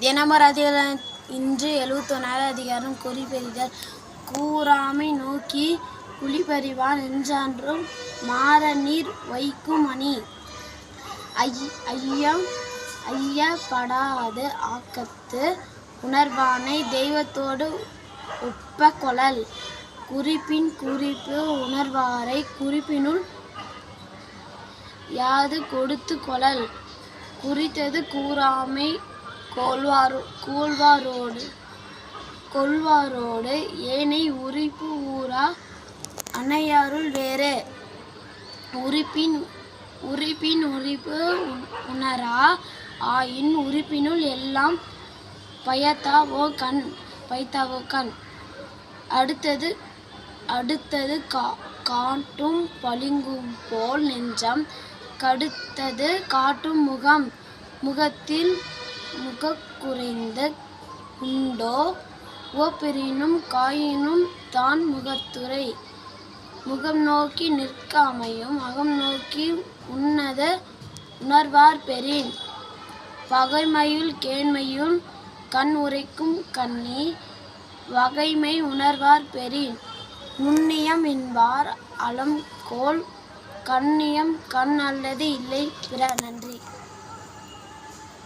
தினமர் அதிகாரம் இன்று எழுபத்தொன்னாவது அதிகாரம் குறிப்பெறிதல் கூறாமை நோக்கி குழிபறிவான் என்றான்றும் மாற நீர் வைக்கும் அணி. ஐ- ஐயம் ஐயப்படாது ஆக்கத்து உணர்வானை தெய்வத்தோடு ஒப்ப கொளல். குறிப்பின் குறிப்பு உணர்வாரை குறிப்பினுள் யாது கொடுத்து கொளல். குறித்தது கூறாமை கொள்வாரோ கூழ்வாரோடு கொள்வாரோடு ஏனை உரிப்பு ஊரா அன்னையாருள் வேறு. உறுப்பின் உறுப்பின் உரிப்பு உணரா ஆயின் உறுப்பினுள் எல்லாம் பயத்தாவோ கண் பைத்தாவோ கண் அடுத்தது அடுத்தது கா காட்டும் பளிங்கும் போல் நெஞ்சம் கடுத்தது காட்டும் முகம் முகத்தில் முகக்குறைந்த உண்டோ ஓப்பெரினும் காயினும் தான் முகத்துறை. முகம் நோக்கி நிற்காமையும் அகம் நோக்கி உன்னத உணர்வார் பெறின். பகைமையுள் கேண்மையுள் கண் உரைக்கும் கண்ணி. வகைமை உணர்வார் பெறின். நுண்ணியம் என்பார் அலம்கோல். கண்ணியம் கண் அல்லது இல்லை. பிற நன்றி.